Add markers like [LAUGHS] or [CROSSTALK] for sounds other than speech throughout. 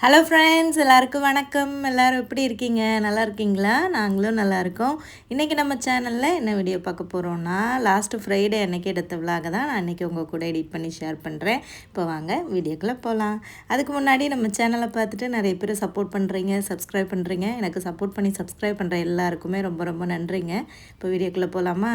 Hello friends எல்லாருக்கும் வணக்கம். எல்லோரும் எப்படி இருக்கீங்க? நல்லா இருக்கீங்களா? நாங்களும் நல்லா இருக்கோம். இன்றைக்கி நம்ம சேனலில் என்ன வீடியோ பார்க்க போகிறோன்னா லாஸ்ட்டு ஃப்ரைடே அன்றைக்கி எடுத்த விலாக தான் நான் இன்றைக்கி உங்கள் கூட எடிட் பண்ணி ஷேர் பண்ணுறேன் இப்போ வாங்க வீடியோக்குள்ளே போகலாம் அதுக்கு முன்னாடி நம்ம சேனலை பார்த்துட்டு நிறைய பேர் சப்போர்ட் பண்ணுறீங்க சப்ஸ்கிரைப் பண்ணுறீங்க எனக்கு சப்போர்ட் பண்ணி சப்ஸ்கிரைப் பண்ணுற எல்லாருக்குமே ரொம்ப ரொம்ப நன்றிங்க. இப்போ வீடியோக்குள்ளே போகலாமா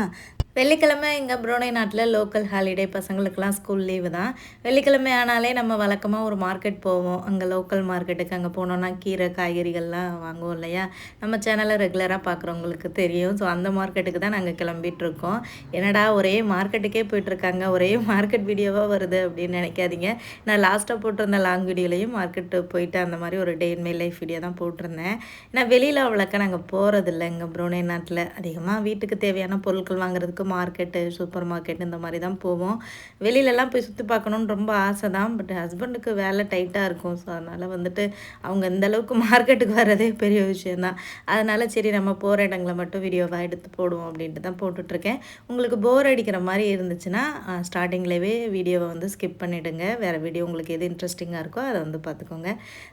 வெள்ளிக்கிழமை எங்கள் புரோனை நாட்டில் லோக்கல் ஹாலிடே பசங்களுக்கெல்லாம் ஸ்கூல் லீவு தான். வெள்ளிக்கிழமை ஆனாலே நம்ம வழக்கமாக ஒரு மார்க்கெட் போவோம். அங்கே லோக்கல் மார்க்கெட்டுக்கு அங்கே போனோன்னா கீரை காய்கறிகள்லாம் வாங்குவோம் இல்லையா? நம்ம சேனலை ரெகுலராக பார்க்குறவங்களுக்கு தெரியும். ஸோ அந்த மார்க்கெட்டுக்கு தான் நாங்கள் கிளம்பிகிட்ருக்கோம் என்னடா ஒரே மார்க்கெட்டுக்கே போயிட்டுருக்காங்க. ஒரே மார்க்கெட் வீடியோவாக வருது அப்படின்னு நினைக்காதீங்க. நான் லாஸ்ட்டாக போட்டிருந்த லாங் வீடியோலையும் மார்க்கெட்டு போயிட்டு அந்த மாதிரி ஒரு day in my life video தான் போட்டிருந்தேன். நான் வெளியில் அவ்வளோக்கா நாங்கள் போகிறதில்ல எங்கள் புரோனை நாட்டில் அதிகமாக வீட்டுக்கு தேவையான பொருட்கள் வாங்குறதுக்கு மார்க்கெட்டு சூப்பர் மார்க்கெட் இந்த மாதிரி தான் போவோம். வெளியிலலாம் போய் சுற்றி பார்க்கணுன்னு ரொம்ப ஆசை தான் பட் ஹஸ்பண்டுக்கு வேலை டைட்டாக இருக்கும். ஸோ அதனால் வந்துட்டு அவங்க இந்த அளவுக்கு மார்க்கெட்டுக்கு வர்றதே பெரிய விஷயந்தான் அதனால் சரி நம்ம போகிற இடங்களை மட்டும் வீடியோவாக எடுத்து போடுவோம் அப்படின்ட்டு தான் போட்டுட்ருக்கேன். உங்களுக்கு போர் அடிக்கிற மாதிரி இருந்துச்சுன்னா ஸ்டார்டிங்லேயே வீடியோவை வந்து ஸ்கிப் பண்ணிவிடுங்க வேறு வீடியோ உங்களுக்கு எது இன்ட்ரெஸ்டிங்காக இருக்கோ அதை வந்து பார்த்துக்கோங்க.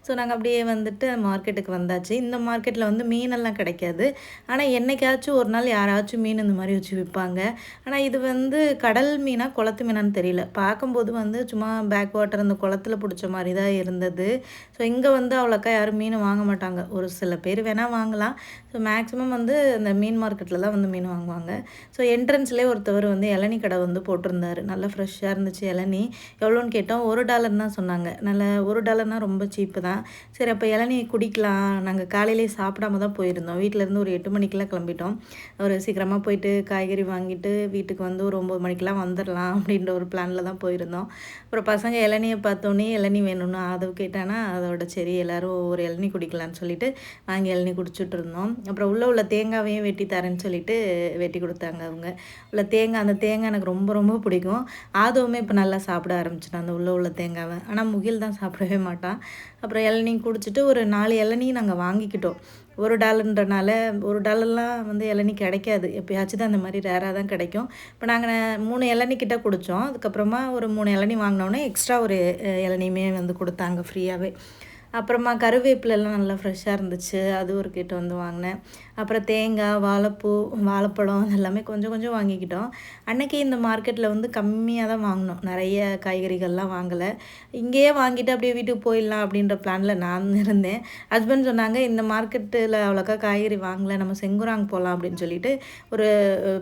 ஸோ நாங்கள் அப்படியே வந்துட்டு மார்க்கெட்டுக்கு வந்தாச்சு. இந்த மார்க்கெட்டில் வந்து மீனெல்லாம் கிடைக்காது. ஆனால் என்னைக்காச்சும் ஒரு நாள் யாராச்சும் மீன் இந்த மாதிரி வச்சு விற்பாங்க ஆனால் இது வந்து கடல் மீனா குளத்து மீனான்னு தெரியல. பார்க்கும்போது வந்து சும்மா பேக் வாட்டர் அந்த குளத்துல பிடிச்ச மாதிரி தான் இருந்தது. ஸோ இங்கே வந்து அவ்வளோக்கா யாரும் மீன் வாங்க மாட்டாங்க. ஒரு சில பேர் வேணால் வாங்கலாம். ஸோ மேக்ஸிமம் வந்து இந்த மீன் மார்க்கெட்டில் தான் வந்து மீன் வாங்குவாங்க. ஸோ என்ட்ரன்ஸ்லேயே ஒருத்தவர் வந்து இளநி கடை வந்து போட்டிருந்தார். நல்லா ஃப்ரெஷ்ஷாக இருந்துச்சு இளநி. எவ்வளோன்னு கேட்டோம். ஒரு டாலர் தான் சொன்னாங்க. நல்ல ஒரு டாலர்னால் ரொம்ப சீப்பு தான். சரி அப்போ இளநி குடிக்கலாம். நாங்கள் காலையிலேயே சாப்பிடாம தான் போயிருந்தோம். வீட்டிலேருந்து ஒரு எட்டு மணிக்கெலாம் கிளம்பிட்டோம். ஒரு சீக்கிரமாக போயிட்டு காய்கறி வாங்கிட்டு வீட்டுக்கு வந்து ஒரு ஒம்பது மணிக்கெலாம் வந்துடலாம் அப்படின்ற ஒரு பிளானில் தான் போயிருந்தோம். அப்புறம் பசங்க இளநியை பார்த்தோன்னே இளநி வேணும்னு ஆதவு கேட்டானா அதோட சரி எல்லோரும் ஒரு இளநி குடிக்கலான்னு சொல்லிட்டு வாங்கி இளநி குடிச்சிட்டு இருந்தோம். அப்புறம் உள்ளே உள்ள தேங்காவையும் வெட்டி தரேன்னு சொல்லிட்டு வெட்டி கொடுத்தாங்க அவங்க. உள்ள தேங்காய் அந்த தேங்காய் எனக்கு ரொம்ப ரொம்ப பிடிக்கும். ஆதவுமே இப்போ நல்லா சாப்பிட ஆரம்பிச்சிட்டான் அந்த உள்ளே உள்ள தேங்காவை. ஆனால் முகில் தான் சாப்பிடவே மாட்டான். அப்புறம் இளநீ குடிச்சிட்டு ஒரு நாலு இளநீ நாங்கள் வாங்கிக்கிட்டோம். ஒரு டாலர்ன்றனால ஒரு டாலர்லாம் வந்து இளநி கிடைக்காது. எப்போயாச்சும் தான் அந்த மாதிரி ரேராக தான் கிடைக்கும். இப்போ நாங்கள் மூணு இளநீ கிட்ட குடித்தோம் அதுக்கப்புறமா ஒரு மூணு இளநி வாங்கினோன்னே எக்ஸ்ட்ரா ஒரு இளநியுமே வந்து கொடுத்தாங்க ஃப்ரீயாகவே அப்புறமா கருவேப்பிலெல்லாம் நல்லா ஃப்ரெஷ்ஷாக இருந்துச்சு. அது ஒரு கிட்ட வந்து வாங்கினேன். அப்புறம் தேங்காய் வாழைப்பூ வாழைப்பழம் எல்லாமே கொஞ்சம் கொஞ்சம் வாங்கிக்கிட்டோம். அன்றைக்கி இந்த மார்க்கெட்டில் வந்து கம்மியாக தான் வாங்கினோம். நிறைய காய்கறிகள்லாம் வாங்கலை. இங்கேயே வாங்கிட்டு அப்படியே வீட்டுக்கு போயிடலாம் அப்படின்ற பிளானில் நான் இருந்தேன். ஹஸ்பண்ட் சொன்னாங்க இந்த மார்க்கெட்டில் அவ்வளோக்கா காய்கறி வாங்கலை நம்ம செங்குராங் போகலாம் அப்படின்னு சொல்லிட்டு ஒரு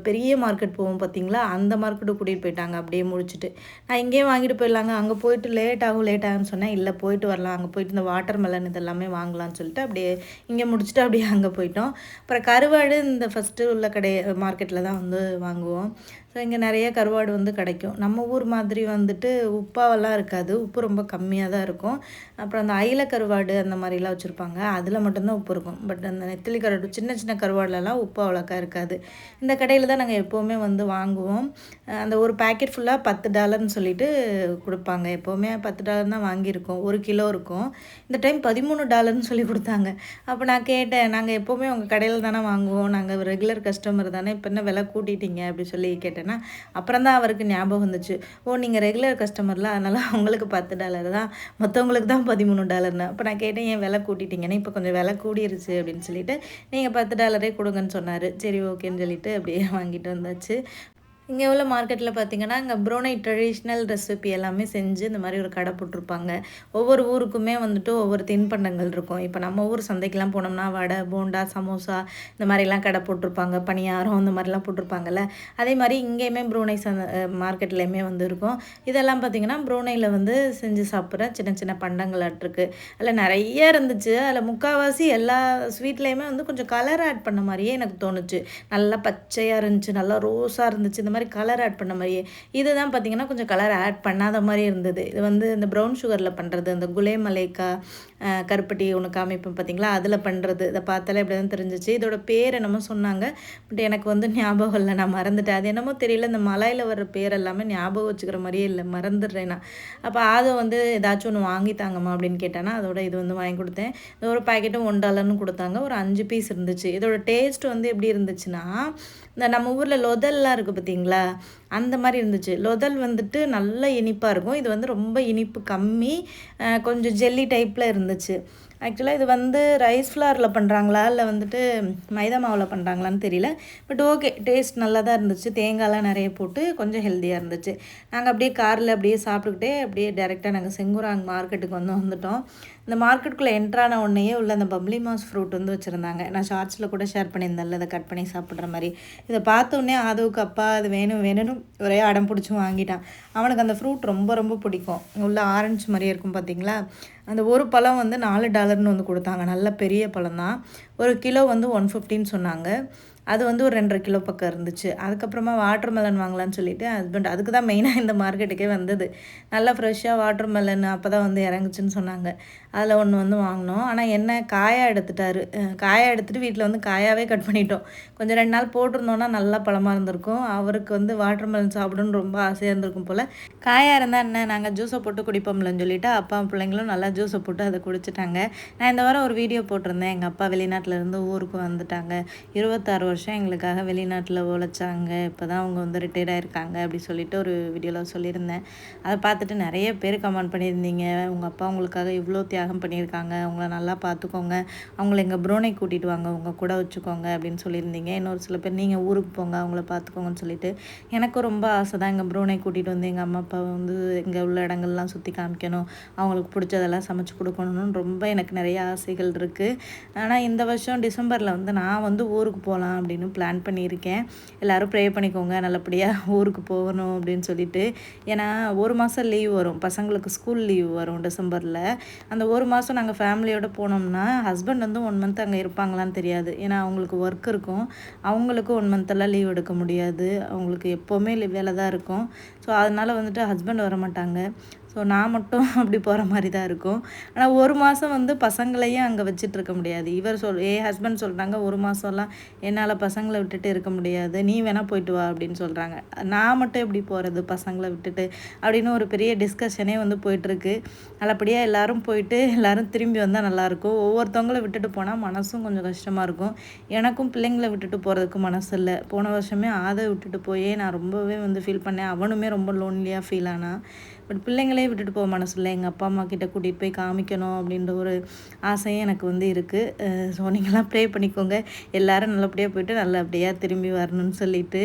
பெரிய மார்க்கெட் போவோம் பார்த்தீங்களா? அந்த மார்க்கெட்டு கூட்டிகிட்டு போயிட்டாங்க. அப்படியே முடிச்சுட்டு. நான் இங்கேயே வாங்கிட்டு போயிடலாங்க. அங்கே போயிட்டு லேட் ஆகும் லேட் ஆகும்னு சொன்னேன். இல்லை போயிட்டு வரலாம். அங்கே போயிட்டு இந்த வாட்டர் மெலன் இதெல்லாமே வாங்கலாம்னு சொல்லிட்டு அப்படியே இங்கே முடிச்சுட்டு அப்படியே அங்கே போயிட்டோம். அப்புறம் கருவாடு இந்த ஃபஸ்ட்டு உள்ள கடை மார்க்கெட்டில் தான் வந்து வாங்குவோம். ஸோ இங்கே நிறைய கருவாடு வந்து கிடைக்கும். நம்ம ஊர் மாதிரி வந்துட்டு உப்பாவெல்லாம் இருக்காது. உப்பு ரொம்ப கம்மியாக தான் இருக்கும். அப்புறம் அந்த அயில கருவாடு அந்த மாதிரிலாம் வச்சுருப்பாங்க. அதில் மட்டும்தான் உப்பு இருக்கும். பட் அந்த நெத்திலி கருவாடு சின்ன சின்ன கருவாடுலலாம் உப்பு அவ்வளோக்கா இருக்காது. இந்த கடையில் தான் நாங்கள் எப்போவுமே வந்து வாங்குவோம். அந்த ஒரு பேக்கெட் ஃபுல்லாக பத்து டாலர்னு சொல்லிட்டு கொடுப்பாங்க. எப்போவுமே பத்து டாலர் தான் வாங்கியிருக்கோம். ஒரு கிலோ இருக்கும். இந்த டைம் பதிமூணு டாலர்னு சொல்லி கொடுத்தாங்க. அப்போ நான் கேட்டேன். நாங்கள் எப்போவுமே உங்கள் கடையில் தானே வாங்குவோம். நாங்கள் ரெகுலர் கஸ்டமர் தானே. இப்போ என்ன விலை கூட்டிட்டீங்க? அப்படி சொல்லி கேட்டேன். கேட்டேன்னா அப்புறம் தான் அவருக்கு ஞாபகம் வந்துச்சு. ஓ நீங்கள் ரெகுலர் கஸ்டமரில் அதனால் அவங்களுக்கு பத்து டாலர் தான். மற்றவங்களுக்கு தான் பதிமூணு டாலர்னு அப்போ நான் கேட்டேன் ஏன் விலை கூட்டிட்டீங்கன்னா? இப்போ கொஞ்சம் விலை கூடிருச்சு அப்படின்னு சொல்லிட்டு நீங்கள் பத்து டாலரே கொடுங்கன்னு சொன்னார். சரி ஓகேன்னு சொல்லிட்டு அப்படியே வாங்கிட்டு வந்தாச்சு. இங்கே உள்ள மார்க்கெட்டில் பார்த்தீங்கன்னா இங்கே ப்ரோனை ட்ரெடிஷ்னல் ரெசிபி எல்லாமே செஞ்சு இந்த மாதிரி ஒரு கடை போட்டிருப்பாங்க. ஒவ்வொரு ஊருக்குமே வந்துட்டு ஒவ்வொரு தின்பண்டங்கள் இருக்கும். இப்போ நம்ம ஊர் சந்தைக்கெலாம் போனோம்னா வடை போண்டா சமோசா இந்த மாதிரிலாம் கடை போட்டிருப்பாங்க. பணியாரம் இந்த மாதிரிலாம் போட்டிருப்பாங்கல்ல. அதே மாதிரி இங்கேயுமே ப்ரூனை சந்த மார்க்கெட்லேயுமே வந்து இருக்கும். இதெல்லாம் பார்த்திங்கன்னா ப்ரோனையில் வந்து செஞ்சு சாப்பிட்ற சின்ன சின்ன பண்டங்கள் அதில் நிறைய இருந்துச்சு. அதில் முக்கால்வாசி எல்லா ஸ்வீட்லேயுமே வந்து கொஞ்சம் கலர் ஆட் பண்ண மாதிரியே எனக்கு தோணுச்சு. நல்லா பச்சையாக இருந்துச்சு. நல்லா ரோஸாக இருந்துச்சு. இந்த மாதிரி கலர் ஆட் பண்ண மாதிரியே. இது தான் பார்த்திங்கன்னா கொஞ்சம் கலர் ஆட் பண்ணாத மாதிரி இருந்தது. இது வந்து இந்த ப்ரௌன் சுகரில் பண்ணுறது இந்த குலே மலைக்கா கருப்பட்டி ஒன்று காமிப்பேன் பார்த்தீங்களா அதில் பண்ணுறது இதை பார்த்தாலே இப்படி தான் தெரிஞ்சிச்சு. இதோட பேர் என்னமோ சொன்னாங்க. பட் எனக்கு வந்து ஞாபகம் இல்லை. நான் மறந்துட்டேன். அது என்னமோ தெரியல. இந்த மலையில் வர்ற பேர் எல்லாமே ஞாபகம் வச்சுக்கிற மாதிரியே இல்லை. மறந்துடுறேன் நான். அப்போ அதை வந்து ஏதாச்சும் ஒன்று வாங்கி தாங்கம்மா அப்படின்னு கேட்டேன்னா அதோட இது வந்து வாங்கி கொடுத்தேன். இந்த ஒரு பாக்கெட்டும் ஒன் டாலர்னு கொடுத்தாங்க. ஒரு அஞ்சு பீஸ் இருந்துச்சு. இதோட டேஸ்ட் வந்து எப்படி இருந்துச்சுன்னா இந்த நம்ம ஊரில் லொதல்லாம் இருக்குது பார்த்தீங்களா அந்த மாதிரி இருந்துச்சு. லொதல் வந்துட்டு நல்ல இனிப்பாக இருக்கும். இது வந்து ரொம்ப இனிப்பு கம்மி கொஞ்சம் ஜெல்லி டைப்பில் இருந்துச்சு. ஆக்சுவலாக இது வந்து ரைஸ் ஃப்ளாரில் பண்ணுறாங்களா இல்லை வந்துட்டு மைதா மாவில் பண்ணுறாங்களான்னு தெரியல. பட் ஓகே டேஸ்ட் நல்லா தான் இருந்துச்சு. தேங்காய்லாம் நிறைய போட்டு கொஞ்சம் ஹெல்த்தியாக இருந்துச்சு. நாங்கள் அப்படியே காரில் அப்படியே சாப்பிட்டுக்கிட்டே அப்படியே டேரெக்டாக நாங்கள் செங்குராங் மார்க்கெட்டுக்கு வந்து வந்துட்டோம். இந்த மார்க்கெட்டுக்குள்ளே என்ட்ரான உடனேயே உள்ள அந்த பப்ளி மாஸ் ஃப்ரூட் வந்து வச்சுருந்தாங்க. நான் ஷார்ட்ஸில் கூட ஷேர் பண்ணியிருந்தேன்ல அதை கட் பண்ணி சாப்பிட்ற மாதிரி. இதை பார்த்தோன்னே ஆதவுக்கு அப்பா அது வேணும் வேணும்னு ஒரே அடம் பிடிச்சி வாங்கிட்டான். அவனுக்கு அந்த ஃப்ரூட் ரொம்ப ரொம்ப பிடிக்கும். உள்ள ஆரஞ்சு மாதிரியே இருக்கும் பார்த்தீங்களா அந்த ஒரு பழம் வந்து நாலு டாலர்னு வந்து கொடுத்தாங்க. நல்ல பெரிய பழம் தான் ஒரு கிலோ வந்து ஒன் ஃபிஃப்டின்னு சொன்னாங்க. அது வந்து ஒரு ரெண்டரை கிலோ பக்கம் இருந்துச்சு. அதுக்கப்புறமா வாட்டர் மெலன் வாங்கலான்னு சொல்லிட்டு ஹஸ்பண்ட் அதுக்கு தான் மெயினாக இந்த மார்க்கெட்டுக்கே வந்தது. நல்லா ஃப்ரெஷ்ஷாக வாட்டர் மெலன் அப்போ தான் வந்து இறங்குச்சுன்னு சொன்னாங்க. அதில் ஒன்று வந்து வாங்கினோம். ஆனால் என்ன காயாக எடுத்துட்டாரு. காயாக எடுத்துகிட்டு வீட்டில் வந்து காயாகவே கட் பண்ணிட்டோம். கொஞ்சம் ரெண்டு நாள் போட்டிருந்தோன்னா நல்லா பழமாக இருந்திருக்கும். அவருக்கு வந்து வாட்டர் மெலன் சாப்பிடணும்னு ரொம்ப ஆசையாக இருந்திருக்கும் போல். காயாக இருந்தால் என்ன நாங்கள் ஜூஸை போட்டு குடிப்போம்லன்னு சொல்லிட்டு அப்பா பிள்ளைங்களும் நல்லா ஜூஸை போட்டு அதை குடிச்சிட்டாங்க. நான் இந்த வாரம் ஒரு வீடியோ போட்டிருந்தேன். எங்கள் அப்பா வெளிநாட்டிலேருந்து ஊருக்கு வந்துட்டாங்க. இருபத்தாறு வருஷம் வருஷம் எங்களுக்காக வெளிநாட்டில் உழைச்சாங்க. இப்போ தான் அவங்க வந்து ரிட்டையர்ட் ஆகிருக்காங்க அப்படி சொல்லிட்டு ஒரு வீடியோவில் சொல்லியிருந்தேன். அதை பார்த்துட்டு நிறைய பேர் கமெண்ட் பண்ணியிருந்தீங்க. உங்கள் அப்பா உங்களுக்காக இவ்வளோ தியாகம் பண்ணியிருக்காங்க. அவங்கள நல்லா பார்த்துக்கோங்க. அவங்கள எங்கள் ப்ரோனை கூட்டிகிட்டு வாங்க. உங்கள் கூட வச்சுக்கோங்க அப்படின்னு சொல்லியிருந்தீங்க. இன்னொரு சில பேர் நீங்கள் ஊருக்கு போங்க. அவங்கள பார்த்துக்கோங்கன்னு சொல்லிட்டு எனக்கும் ரொம்ப ஆசை தான் எங்கள் ப்ரோனை கூட்டிகிட்டு வந்து எங்கள் அம்மா அப்பா வந்து இங்கே உள்ள இடங்கள்லாம் சுற்றி காமிக்கணும். அவங்களுக்கு பிடிச்சதெல்லாம் சமைச்சு கொடுக்கணும்னு ரொம்ப எனக்கு நிறைய ஆசைகள் இருக்குது ஆனால் இந்த வருஷம் டிசம்பரில் வந்து நான் வந்து ஊருக்கு போகலாம் அப்படின்னு பிளான் பண்ணியிருக்கேன். எல்லோரும் ப்ரே பண்ணிக்கோங்க. நல்லபடியாக ஊருக்கு போகணும் அப்படின்னு சொல்லிட்டு. ஏன்னா ஒரு மாதம் லீவ் வரும். பசங்களுக்கு ஸ்கூல் லீவ் வரும் டிசம்பரில் அந்த ஒரு மாதம் நாங்கள் ஃபேமிலியோடு போனோம்னா ஹஸ்பண்ட் வந்து ஒன் மந்த் அங்கே இருப்பாங்களான்னு தெரியாது. ஏன்னா அவங்களுக்கு ஒர்க் இருக்கும். அவங்களுக்கு ஒன் மந்த்தெல்லாம் லீவ் எடுக்க முடியாது. அவங்களுக்கு எப்போவுமே வேலை தான் இருக்கும். ஸோ அதனால் வந்துட்டு ஹஸ்பண்ட் வர மாட்டாங்க ஸோ நான் மட்டும் [LAUGHS] அப்படி போகிற மாதிரி தான் இருக்கும். ஆனால் ஒரு மாதம் வந்து பசங்களையும் அங்கே வச்சுட்டு இருக்க முடியாது. இவர் சொல் ஏ ஹஸ்பண்ட் சொல்கிறாங்க ஒரு மாதம்லாம் என்னால் பசங்களை விட்டுட்டு இருக்க முடியாது. நீ வேணால் போயிட்டு வா அப்படின்னு சொல்கிறாங்க நான் மட்டும் எப்படி போகிறது பசங்களை விட்டுட்டு? அப்படின்னு ஒரு பெரிய டிஸ்கஷனே வந்து போயிட்டுருக்கு. நல்லபடியாக எல்லோரும் போயிட்டு எல்லோரும் திரும்பி வந்தால் நல்லாயிருக்கும். ஒவ்வொருத்தவங்களை விட்டுட்டு போனால் மனசும் கொஞ்சம் கஷ்டமாக இருக்கும். எனக்கும் பிள்ளைங்களை விட்டுட்டு போகிறதுக்கு மனசு இல்லை. போன வருஷமே ஆதை விட்டுட்டு போயே நான் ரொம்பவே வந்து ஃபீல் பண்ணேன். அவனுமே ரொம்ப லோன்லியாக ஃபீல் ஆனால் பட் பிள்ளைங்களே விட்டுட்டு போக மனசு இல்லை எங்கள் அப்பா அம்மா கிட்ட கூட்டிகிட்டு போய் காமிக்கணும் அப்படின்ற ஒரு ஆசையும் எனக்கு வந்து இருக்குது ஸோ நீங்களாம் ப்ரே பண்ணிக்கோங்க. எல்லோரும் நல்லபடியாக போயிட்டு நல்லபடியாக திரும்பி வரணும்னு சொல்லிட்டு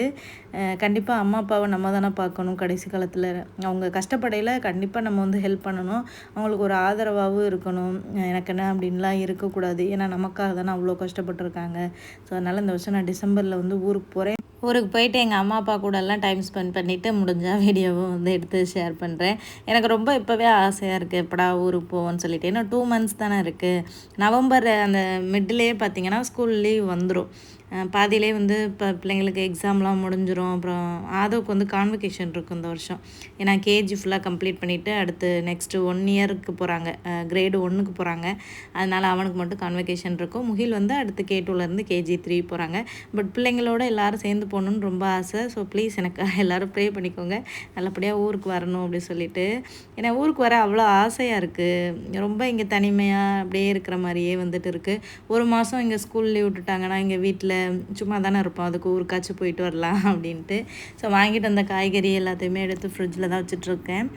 கண்டிப்பாக அம்மா அப்பாவை நம்ம தானே பார்க்கணும் கடைசி காலத்தில். அவங்க கஷ்டப்படையில் கண்டிப்பாக நம்ம வந்து ஹெல்ப் பண்ணணும். அவங்களுக்கு ஒரு ஆதரவாகவும் இருக்கணும். எனக்கு என்ன அப்படின்லாம் இருக்கக்கூடாது. ஏன்னா நமக்காக தானே அவ்வளோ கஷ்டப்பட்டுருக்காங்க. ஸோ அதனால் இந்த வருஷம் நான் டிசம்பரில் வந்து ஊருக்கு போகிறேன் ஊருக்கு போயிட்டு எங்கள் அம்மா அப்பா கூடலாம் டைம் ஸ்பெண்ட் பண்ணிவிட்டு முடிஞ்சால் வீடியோவும் வந்து எடுத்து ஷேர் பண்ணுறேன் எனக்கு ரொம்ப இப்போவே ஆசையாக இருக்குது எப்படா ஊருக்கு போவோன்னு சொல்லிட்டு. ஏன்னா டூ மந்த்ஸ் தானே இருக்குது நவம்பர் அந்த மிட்லேயே பார்த்தீங்கன்னா ஸ்கூல் லீவ் வந்துடும் பாதியிலே வந்து இப்போ பிள்ளைங்களுக்கு எக்ஸாம்லாம் முடிஞ்சிடும் அப்புறம் ஆதவுக்கு வந்து கான்வெகேஷன் இருக்கும் இந்த வருஷம். ஏன்னா கேஜி ஃபுல்லாக கம்ப்ளீட் பண்ணிவிட்டு அடுத்து நெக்ஸ்ட்டு ஒன் இயருக்கு போகிறாங்க கிரேடு ஒன்றுக்கு போகிறாங்க அதனால் அவனுக்கு மட்டும் கான்வெகேஷன் இருக்கும் முகில் வந்து அடுத்து கே டூலேருந்து கேஜி த்ரீ போகிறாங்க பட் பிள்ளைங்களோட எல்லோரும் சேர்ந்து போகணுன்னு ரொம்ப ஆசை. ஸோ ப்ளீஸ் எனக்கு [LAUGHS] எல்லோரும் ப்ரே பண்ணிக்கோங்க. நல்லபடியாக ஊருக்கு வரணும் அப்படின்னு சொல்லிட்டு. ஏன்னா ஊருக்கு வர அவ்வளோ ஆசையாக இருக்குது ரொம்ப இங்கே தனிமையாக அப்படியே இருக்கிற மாதிரியே வந்துட்டு இருக்குது ஒரு மாதம் இங்கே ஸ்கூல் லீவ் விட்டுட்டாங்கன்னா இங்கே வீட்டில் சும்மா தானே இருப்போம். அதுக்கு ஊருக்காச்சும் போயிட்டு வரலாம் அப்படின்ட்டு. ஸோ வாங்கிட்டு வந்த காய்கறி எல்லாத்தையுமே எடுத்து ஃப்ரிட்ஜில் தான் வச்சுட்ருக்கேன்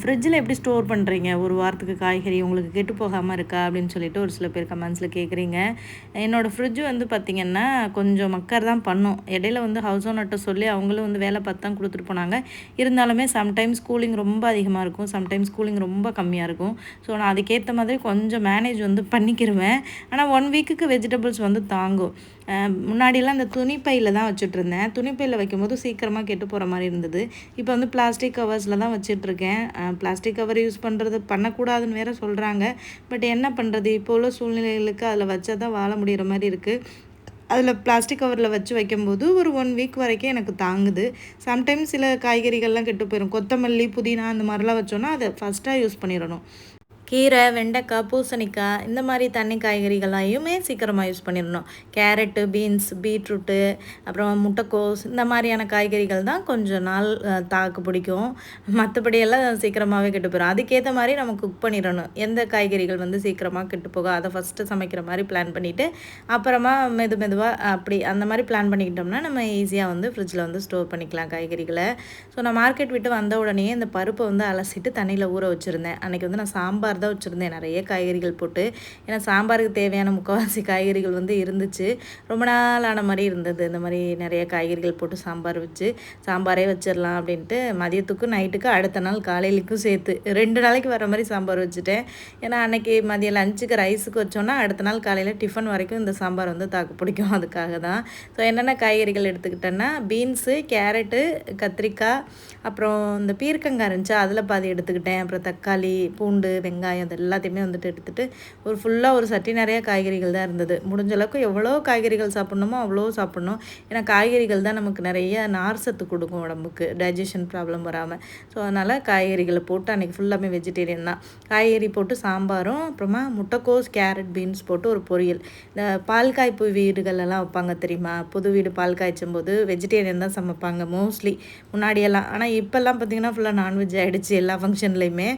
ஃப்ரிட்ஜில் எப்படி ஸ்டோர் பண்ணுறீங்க ஒரு வாரத்துக்கு காய்கறி உங்களுக்கு கெட்டு போகாமல் இருக்கா? அப்படின்னு சொல்லிட்டு ஒரு சில பேர் கமெண்ட்ஸில் கேட்குறீங்க என்னோடய ஃப்ரிட்ஜ் வந்து பார்த்திங்கன்னா கொஞ்சம் மக்கர் தான் பண்ணும். இடையில வந்து ஹவுஸ் ஓனர்கிட்ட சொல்லி அவங்களும் வந்து வேலை பார்த்து தான் கொடுத்துட்டு போனாங்க. இருந்தாலுமே சம்டைம்ஸ் கூலிங் ரொம்ப அதிகமாக இருக்கும். சம்டைம்ஸ் கூலிங் ரொம்ப கம்மியாக இருக்கும். ஸோ நான் அதுக்கேற்ற மாதிரி கொஞ்சம் மேனேஜ் வந்து பண்ணிக்கிருவேன். ஆனால் ஒன் வீக்குக்கு வெஜிடபிள்ஸ் வந்து தாங்கும். முன்னாடியெல்லாம் அந்த துணிப்பையில் தான் வச்சுட்ருந்தேன் துணிப்பையில் வைக்கும்போது சீக்கிரமாக கெட்டு போகிற மாதிரி இருந்தது. இப்போ வந்து பிளாஸ்டிக் கவர்ஸில் தான் வச்சிட்ருக்கேன் பிளாஸ்டிக் கவர் யூஸ் பண்ணுறது பண்ணக்கூடாதுன்னு வேற சொல்கிறாங்க பட் என்ன பண்ணுறது இப்போ உள்ள சூழ்நிலைகளுக்கு அதில் வச்சா தான் வாழ முடிகிற மாதிரி இருக்குது அதில் பிளாஸ்டிக் கவரில் வச்சு வைக்கும்போது ஒரு ஒன் வீக் வரைக்கும் எனக்கு தாங்குது. சம்டைம்ஸ் சில காய்கறிகள்லாம் கெட்டு போயிடும் கொத்தமல்லி புதினா அந்த மாதிரிலாம் வச்சோன்னா அதை ஃபஸ்ட்டாக யூஸ் பண்ணிடணும். கீரை வெண்டைக்காய் பூசணிக்காய் இந்த மாதிரி தண்ணி காய்கறிகளையுமே சீக்கிரமாக யூஸ் பண்ணிடணும்? கேரட்டு பீன்ஸ் பீட்ரூட்டு அப்புறம் முட்டைக்கோஸ் இந்த மாதிரியான காய்கறிகள் தான் கொஞ்சம் நாள் தாக்கு பிடிக்கும். மற்றபடியெல்லாம் சீக்கிரமாகவே கெட்டு போயிடும் அதுக்கேற்ற மாதிரி நம்ம குக் பண்ணிடணும். எந்த காய்கறிகள் வந்து சீக்கிரமாக கெட்டு போகும் அதை ஃபஸ்ட்டு சமைக்கிற மாதிரி பிளான் பண்ணிவிட்டு அப்புறமா மெது மெதுவாக அப்படி அந்த மாதிரி பிளான் பண்ணிக்கிட்டோம்னா நம்ம ஈஸியாக வந்து ஃப்ரிட்ஜில் வந்து ஸ்டோர் பண்ணிக்கலாம் காய்கறிகளை. ஸோ நான் மார்க்கெட் விட்டு வந்த உடனே இந்த பருப்பை வந்து அலசிட்டு தண்ணியில் ஊற வச்சுருந்தேன். அன்றைக்கி வந்து நான் சாம்பார் தான் வச்சுருந்தேன். நிறைய காய்கறிகள் போட்டு. ஏன்னா சாம்பாருக்கு தேவையான முக்கால்வாசி காய்கறிகள் வந்து இருந்துச்சு. ரொம்ப நாள் ஆன மாதிரி இருந்தது. இந்த மாதிரி நிறைய காய்கறிகள் போட்டு சாம்பார் வச்சு சாம்பாரே வச்சிடலாம் அப்படின்ட்டு மதியத்துக்கும் நைட்டுக்கு அடுத்த நாள் காலையிலுக்கும் சேர்த்து ரெண்டு நாளைக்கு வர மாதிரி சாம்பார் வச்சுட்டேன். ஏன்னா அன்றைக்கி மதியம் லஞ்சுக்கு ரைஸுக்கு வச்சோன்னா அடுத்த நாள் காலையில் டிஃபன் வரைக்கும் இந்த சாம்பார் வந்து தாக்கு பிடிக்கும். அதுக்காக தான். ஸோ என்னென்ன காய்கறிகள் எடுத்துக்கிட்டேன்னா பீன்ஸு கேரட்டு கத்திரிக்காய் அப்புறம் இந்த பீர்க்கங்காய் இருந்துச்சு. அதில் பாதி எடுத்துக்கிட்டேன். அப்புறம் தக்காளி பூண்டு வெங்காயம் அது எல்லாத்தையுமே வந்துட்டு எடுத்துகிட்டு ஒரு ஃபுல்லாக ஒரு சட்டி நிறைய காய்கறிகள் தான் இருந்தது. முடிஞ்ச அளவுக்கு எவ்வளோ காய்கறிகள் சாப்பிட்ணுமோ அவ்வளோ சாப்பிட்ணும். ஏன்னா காய்கறிகள் தான் நமக்கு நிறைய நார் சத்து கொடுக்கும் உடம்புக்கு டைஜஷன் ப்ராப்ளம் வராமல் ஸோ அதனால் காய்கறிகளை போட்டு அன்றைக்கி ஃபுல்லாமே வெஜிடேரியன் தான். காய்கறி போட்டு சாம்பாரும் அப்புறமா முட்டைக்கோஸ் கேரட் பீன்ஸ் போட்டு ஒரு பொரியல். இந்த பால் காய்ப்பு வீடுகளெல்லாம் வைப்பாங்க தெரியுமா? புது வீடு பால் காய்ச்சும் போது வெஜிடேரியன் தான் சமைப்பாங்க மோஸ்ட்லி முன்னாடியெல்லாம். ஆனால் இப்போல்லாம் பார்த்திங்கன்னா ஃபுல்லாக நான்வெஜ் ஆகிடுச்சு எல்லா ஃபங்க்ஷன்லேயுமே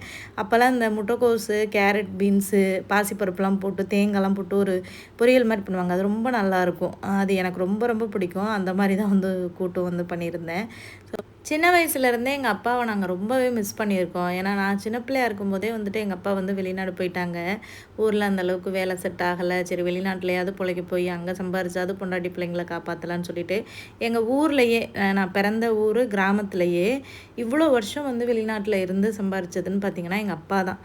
அப்போல்லாம் இந்த முட்டைக்கோஸ் கேரட் பீன்ஸு பாசிப்பருப்புலாம் போட்டு தேங்காய்லாம் போட்டு ஒரு பொரியல் மாதிரி பண்ணுவாங்க. அது ரொம்ப நல்லாயிருக்கும் அது எனக்கு ரொம்ப ரொம்ப பிடிக்கும். அந்த மாதிரி தான் வந்து கூட்டம் வந்து பண்ணியிருந்தேன். ஸோ சின்ன வயசுலேருந்தே எங்கள் அப்பாவை நாங்கள் ரொம்பவே மிஸ் பண்ணியிருக்கோம். ஏன்னா நான் சின்ன பிள்ளையாக இருக்கும்போதே வந்துட்டு எங்கள் அப்பா வந்து வெளிநாடு போயிட்டாங்க. ஊரில் அந்தளவுக்கு வேலை செட் ஆகலை. சரி வெளிநாட்டிலையாவது பிழைக்க போய் அங்கே சம்பாரிச்சாவது பொண்டாட்டி பிள்ளைங்களை காப்பாற்றலான்னு சொல்லிட்டு எங்கள் ஊர்லேயே நான் பிறந்த ஊர் கிராமத்துலேயே இவ்வளோ வருஷம் வந்து வெளிநாட்டில் இருந்து சம்பாரிச்சதுன்னு பார்த்தீங்கன்னா எங்கள் அப்பா தான்.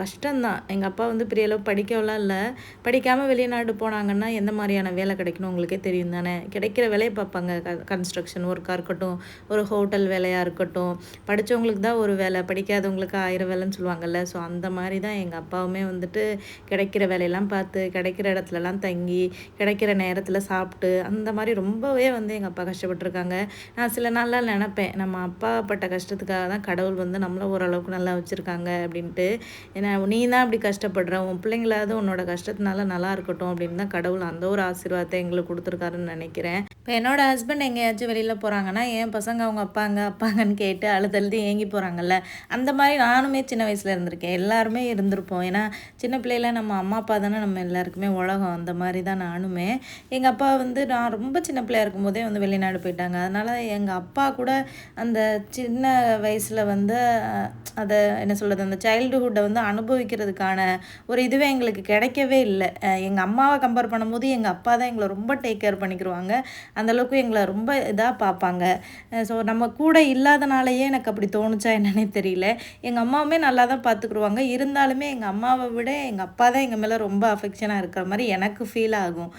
கஷ்டம்தான். எங்கள் அப்பா வந்து பெரிய அளவு படிக்கவெல்லாம் இல்லை. படிக்காமல் வெளிநாடு போனாங்கன்னா எந்த மாதிரியான வேலை கிடைக்கணும் உங்களுக்கே தெரியும் தானே? கிடைக்கிற வேலையை பார்ப்பாங்க. கன்ஸ்ட்ரக்ஷன் ஒர்க்காக இருக்கட்டும் ஒரு ஹோட்டல் வேலையாக இருக்கட்டும் படித்தவங்களுக்கு தான் ஒரு வேலை படிக்காதவங்களுக்கு ஆயிரம் வேலைன்னு சொல்லுவாங்கல்ல. ஸோ அந்த மாதிரி தான் எங்கள் அப்பாவுமே வந்துட்டு கிடைக்கிற வேலையெல்லாம் பார்த்து கிடைக்கிற இடத்துலலாம் தங்கி கிடைக்கிற நேரத்தில் சாப்பிட்டு அந்த மாதிரி ரொம்பவே வந்து எங்கள் அப்பா கஷ்டப்பட்டுருக்காங்க. நான் சில நாளில் நினப்பேன் நம்ம அப்பா பட்ட கஷ்டத்துக்காக தான் கடவுள் வந்து நம்மளை ஓரளவுக்கு நல்லா வச்சுருக்காங்க அப்படின்ட்டு. ஏன்னா நீ தான் அப்படி கஷ்டப்படுற உன் பிள்ளைங்களாவது உன்னோட கஷ்டத்தினால நல்லா இருக்கட்டும் அப்படின்னு தான் கடவுள் அந்த ஒரு ஆசீர்வாதத்தை எங்களுக்கு கொடுத்துருக்காருன்னு நினைக்கிறேன். இப்போ என்னோட ஹஸ்பண்ட் எங்கேயாச்சும் வெளியில் போகிறாங்கன்னா என் பசங்க அவங்க அப்பாங்க அப்பாங்கன்னு கேட்டு அழுதழுது ஏங்கி போகிறாங்கல்ல அந்த மாதிரி நானுமே சின்ன வயசில் இருந்திருக்கேன். எல்லாருமே இருந்திருப்போம். ஏன்னா சின்ன பிள்ளையில நம்ம அம்மா அப்பா தானே நம்ம எல்லாருக்குமே உலகம். அந்த மாதிரி தான் நானுமே. எங்கள் அப்பா வந்து நான் ரொம்ப சின்ன பிள்ளையா இருக்கும்போதே வந்து வெளிநாடு போயிட்டாங்க. அதனால் எங்கள் அப்பா கூட அந்த சின்ன வயசில் வந்து அதை என்ன சொல்கிறது அந்த சைல்டுஹுட்டை வந்து அனுபவிக்கிறதுக்கான ஒரு இதுவே எங்களுக்கு கிடைக்கவே இல்லை. எங்கள் அம்மாவை கம்பேர் பண்ணும்போது எங்கள் அப்பா தான் எங்களை ரொம்ப டேக் கேர் பண்ணிக்கிடுவாங்க அந்தளவுக்கு எங்களை ரொம்ப இதாக பார்ப்பாங்க. ஸோ நம்ம கூட இல்லாதனாலேயே எனக்கு அப்படி தோணுச்சா என்னன்னே தெரியல. எங்கள் அம்மாவுமே நல்லா தான் பார்த்துக்குருவாங்க இருந்தாலுமே எங்கள் அம்மாவை விட எங்கள் அப்பா தான் எங்கள் மேலே ரொம்ப அஃபெக்ஷனாக இருக்கிற மாதிரி எனக்கு ஃபீல் ஆகும்.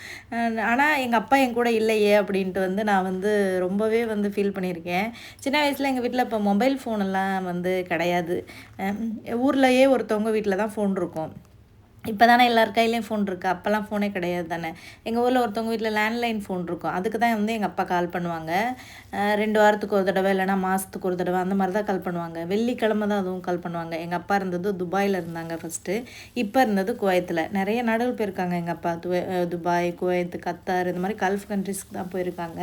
ஆனால் எங்கள் அப்பா என் கூட இல்லையே அப்படின்ட்டு வந்து நான் வந்து ரொம்பவே வந்து ஃபீல் பண்ணியிருக்கேன். சின்ன வயசில் எங்கள் வீட்டில் இப்போ மொபைல் ஃபோனெல்லாம் வந்து கிடையாது. ஊர்லேயே ஒருத்தவங்க வீட்டில் தான் ஃபோன் இருக்கும். இப்போ தானே எல்லார் கையிலையும் ஃபோன் இருக்குது அப்போல்லாம் ஃபோனே கிடையாது தானே. எங்கள் ஊரில் ஒருத்தவங்க வீட்டில் லேண்ட்லைன் ஃபோன் இருக்கும். அதுக்கு தான் வந்து எங்கள் அப்பா கால் பண்ணுவாங்க. ரெண்டு வாரத்துக்கு ஒரு தடவை இல்லைனா மாதத்துக்கு ஒரு தடவை அந்த மாதிரி தான் கால் பண்ணுவாங்க. வெள்ளிக்கிழமை தான் அதுவும் கால் பண்ணுவாங்க. எங்கள் அப்பா இருந்தது துபாயில் இருந்தாங்க ஃபஸ்ட்டு இப்போ இருந்தது குவைத்தில். நிறைய நாடுகள் போயிருக்காங்க எங்கள் அப்பா. துபாய் குவைத்து கத்தார் இந்த மாதிரி கல்ஃப் கண்ட்ரிஸ்க்கு தான் போயிருக்காங்க.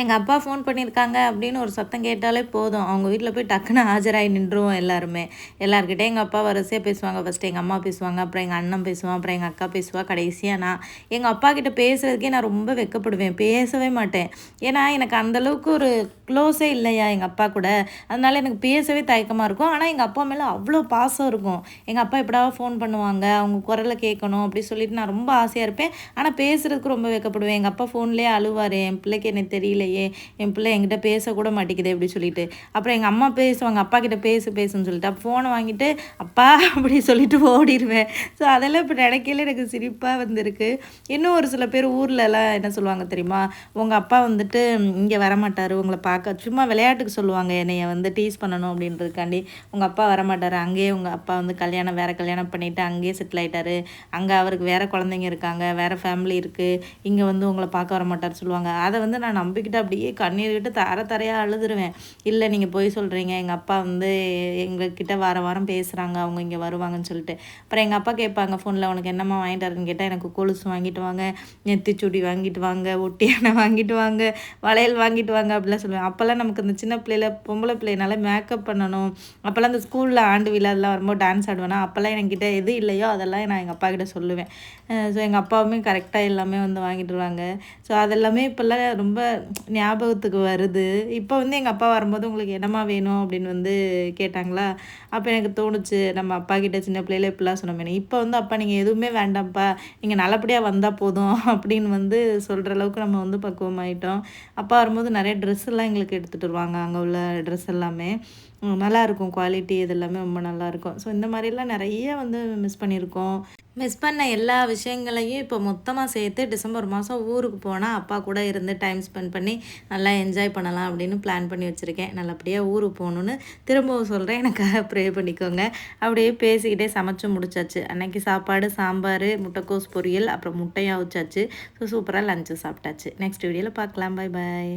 எங்கள் அப்பா ஃபோன் பண்ணியிருக்காங்க அப்படின்னு ஒரு சத்தம் கேட்டாலே போதும். அவங்க வீட்டில் போய் டக்குன்னு ஆஜராகி நின்றுவோம் எல்லாருமே. எல்லாருக்கிட்டே எங்கள் அப்பா வரிசையாக பேசுவாங்க. ஃபஸ்ட்டு எங்கள் அம்மா பேசுவாங்க அப்புறம் எங்கள் அண்ணன் பேசுவான் அப்புறம் எங்கள் அக்கா பேசுவாள் கடைசியாக நான். எங்கள் அப்பா கிட்ட பேசுகிறதுக்கே நான் ரொம்ப வெக்கப்படுவேன். பேசவே மாட்டேன். ஏன்னா எனக்கு அந்தளவுக்கு ஒரு க்ளோஸே இல்லையா எங்கள் அப்பா கூட. அதனால் எனக்கு பேசவே தயக்கமாக இருக்கும். ஆனால் எங்கள் அப்பா மேலே அவ்வளோ பாசம் இருக்கும். எங்கள் அப்பா எப்படாவது ஃபோன் பண்ணுவாங்க. அவங்க குரலை கேட்கணும் அப்படி சொல்லிட்டு நான் ரொம்ப ஆசையாக இருப்பேன். ஆனால் பேசுகிறதுக்கு ரொம்ப வெக்கப்படுவேன். எங்கள் அப்பா ஃபோன்லேயே அழுவார். என் பிள்ளைக்கு எனக்கு தெரியல. இல்லையே என் பிள்ளை என்கிட்ட பேசக்கூட மாட்டேங்குது அப்படி சொல்லிட்டு. அப்புறம் எங்கள் அம்மா பேசுவாங்க அப்பா கிட்ட பேசு பேசுன்னு சொல்லிட்டு. அப்போ ஃபோனை வாங்கிட்டு அப்பா அப்படி சொல்லிட்டு ஓடிடுவேன் ஸோ அதெல்லாம் இப்போ நினைக்கல எனக்கு சிரிப்பாக வந்திருக்கு. இன்னும் ஒரு சில பேர் ஊர்லலாம் என்ன சொல்லுவாங்க தெரியுமா உங்கள் அப்பா வந்துட்டு இங்கே வரமாட்டார் உங்களை பார்க்க. சும்மா விளையாட்டுக்கு சொல்லுவாங்க என்னைய வந்து டீஸ் பண்ணணும் அப்படின்றதுக்காண்டி உங்கள் அப்பா வரமாட்டார். அங்கேயே உங்கள் அப்பா வந்து கல்யாணம் வேறு கல்யாணம் பண்ணிவிட்டு அங்கேயே செட்டில் ஆகிட்டாரு அங்கே அவருக்கு வேறு குழந்தைங்க இருக்காங்க வேறு ஃபேமிலி இருக்குது இங்கே வந்து உங்களை பார்க்க வரமாட்டார் சொல்லுவாங்க. அதை வந்து நான் நம்பிக்கிட்டு வச்சுக்கிட்டு அப்படியே கண்ணீர் விட்டு தர தரையாக அழுதுருவேன். இல்லை நீங்கள் போய் சொல்கிறீங்க எங்கள் அப்பா வந்து எங்ககிட்ட வார வாரம் பேசுகிறாங்க அவங்க இங்கே வருவாங்கன்னு சொல்லிட்டு. அப்புறம் எங்கள் அப்பா கேட்பாங்க ஃபோனில் உனக்கு என்னம்மா வாங்கிட்டு வரேன்னு கேட்டால் எனக்கு கொலுசு வாங்கிட்டு வாங்க நெத்திச்சுடி வாங்கிட்டு வாங்க ஒட்டியானை வாங்கிட்டு வாங்க வளையல் வாங்கிட்டு வாங்க அப்படிலாம் சொல்லுவேன். அப்போல்லாம் நமக்கு இந்த சின்ன பிள்ளையில பொம்பளை பிள்ளைனால மேக்கப் பண்ணணும். அப்போல்லாம் இந்த ஸ்கூலில் ஆண்டு விழா அதெல்லாம் வரும்போது டான்ஸ் ஆடுவேன்னா அப்போல்லாம் என்கிட்ட எது இல்லையோ அதெல்லாம் நான் எங்கள் அப்பா கிட்ட சொல்லுவேன். ஸோ எங்கள் அப்பாவுமே கரெக்டாக எல்லாமே வந்து வாங்கிட்டு வருவாங்க. ஸோ அதெல்லாமே இப்போல்லாம் ரொம்ப ஞாபகத்துக்கு வருது. இப்போ வந்து எங்கள் அப்பா வரும்போது உங்களுக்கு என்னம்மா வேணும் அப்படின்னு வந்து கேட்டாங்களா? அப்போ எனக்கு தோணுச்சு நம்ம அப்பா கிட்ட சின்ன பிள்ளையில இப்படிலாம் சொன்னோமே. இப்போ வந்து அப்பா நீங்கள் எதுவுமே வேண்டாம்ப்பா. நீங்கள் நல்லபடியாக வந்தால் போதும் அப்படின்னு வந்து சொல்கிற அளவுக்கு நம்ம வந்து பக்குவமாயிட்டோம். அப்பா வரும்போது நிறைய ட்ரெஸ் எல்லாம் எங்களுக்கு எடுத்துகிட்டு வருவாங்க. அங்கே உள்ள ட்ரெஸ் எல்லாமே. நல்லாயிருக்கும் குவாலிட்டி இது எல்லாமே ரொம்ப நல்லாயிருக்கும் ஸோ இந்த மாதிரிலாம் நிறைய வந்து மிஸ் பண்ணியிருக்கோம். மிஸ் பண்ண எல்லா விஷயங்களையும் இப்போ மொத்தமாக சேர்த்து டிசம்பர் மாதம் ஊருக்கு போனால் அப்பா கூட இருந்து டைம் ஸ்பெண்ட் பண்ணி நல்லா என்ஜாய் பண்ணலாம் அப்படின்னு பிளான் பண்ணி வச்சுருக்கேன். நல்லபடியாக ஊருக்கு போகணுன்னு திரும்பவும் சொல்கிறேன் எனக்கு ப்ரே பண்ணிக்கோங்க. அப்படியே பேசிக்கிட்டே சமைச்சு முடிச்சாச்சு. அன்னைக்கு சாப்பாடு சாம்பார் முட்டைக்கோஸ் பொரியல் அப்புறம் முட்டையாக வச்சாச்சு ஸோ சூப்பராக லஞ்சு சாப்பிட்டாச்சு. நெக்ஸ்ட் வீடியோவில் பார்க்கலாம். Bye bye